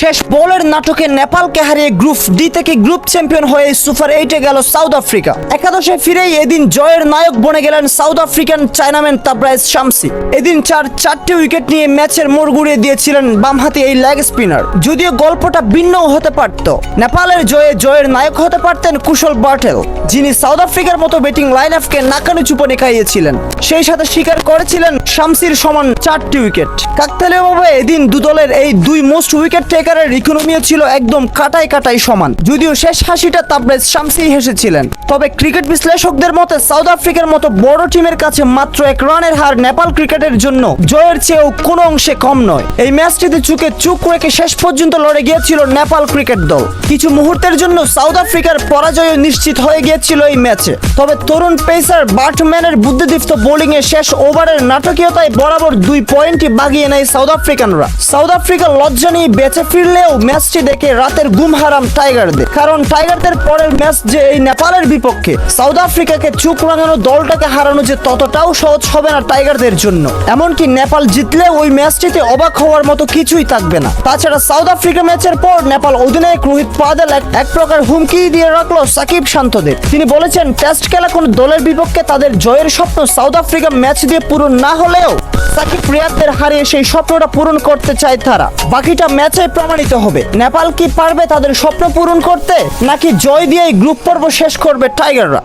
শেষ বলের নাটকে নেপালকে হারিয়ে গ্রুপ ডি থেকে গ্রুপ চ্যাম্পিয়ন হয়ে সুপার এইটে গেল সাউথ আফ্রিকা। একাদশে ফিরেই এদিন জয়ের নায়ক বনে গেলেন South African chinaman Tabraiz Shamsi. এদিন চার চারটে উইকেট নিয়ে ম্যাচের মোড় ঘুরিয়ে দিয়েছিলেন বামহাতি এই লেগ স্পিনার যদিও গল্পটা ভিন্নও হতে পারত। নেপালের জয়ে জয়ের নায়ক হতে পারতেন কুশল বার্টেল, যিনি সাউথ আফ্রিকার মতো ব্যাটিং লাইন আপকে নাকানি চুপনে খাইয়েছিলেন। সেই সাথে স্বীকার করেছিলেন শামসির সমান চারটি উইকেট কাকতালীয়ভাবে এদিন দু দলের এই দুই মোস্ট উইকেট টেকারের ইকোনমিও ছিল একদম কাটাই কাটাই সমান। যদিও শেষ হাসিটা তাবরেজ শামসি হেসেছিলেন। তবে ক্রিকেট বিশ্লেষকদের মতে সাউথ আফ্রিকার মতো বড় টিমের কাছে মাত্র এক রানের হার নেপাল ক্রিকেটের জন্য জয়ের চেয়েও কোনো অংশে কম নয়। এই ম্যাচটিতে চুকে চুক রেখে শেষ পর্যন্ত লড়ে গিয়েছিল নেপাল ক্রিকেট দল। কিছু মুহূর্তের জন্য সাউথ আফ্রিকার পরাজয় নিশ্চিত হয়ে গিয়েছিল এই ম্যাচে। তবে তরুণ পেসার বার্টম্যানের বুদ্ধিদীপ্ত বোলিং এ শেষ ওভারের নাটকীয়তায় বরাবর দুই পয়েন্টই বাগিয়ে নেয় সাউথ আফ্রিকানরা। সাউথ আফ্রিকা লজ্জা নিয়ে বেঁচে ফিরলেও ম্যাচটি দেখে রাতের ঘুম হারাম টাইগারদের। কারণ টাইগারদের পরের ম্যাচ যে এই নেপালের বিপক্ষে, সাউথ আফ্রিকাকে চুক রাঙানো দলটাকে হারানো যে ততটাও সহজ হবে না টাইগারদের জন্য। এমনকি নেপাল জিতলে ওই ম্যাচটিতে অবাক হওয়ার মতো কিছুই থাকবে না। তাছাড়া সাউথ আফ্রিকা ম্যাচের পর নেপাল অধিনায়ক রোহিত পাদেল এক- প্রকার হুমকি দিয়ে রাখল সাকিব শান্তদের। তিনি বলেছেন, টেস্ট খেলা কোনো দলের বিপক্ষে তাদের জয়ের স্বপ্ন সাউথ আফ্রিকা ম্যাচ দিয়ে পূরণ না হলেও সাকিব রিয়াদদের হারিয়ে সেই স্বপ্নটা পূরণ করতে চায় তারা। বাকিটা ম্যাচে প্রমাণিত হবে। নেপাল কি পারবে তাদের স্বপ্ন পূরণ করতে? নাকি জয় দিয়েই গ্রুপ পর্ব শেষ করবে টাইগাররা?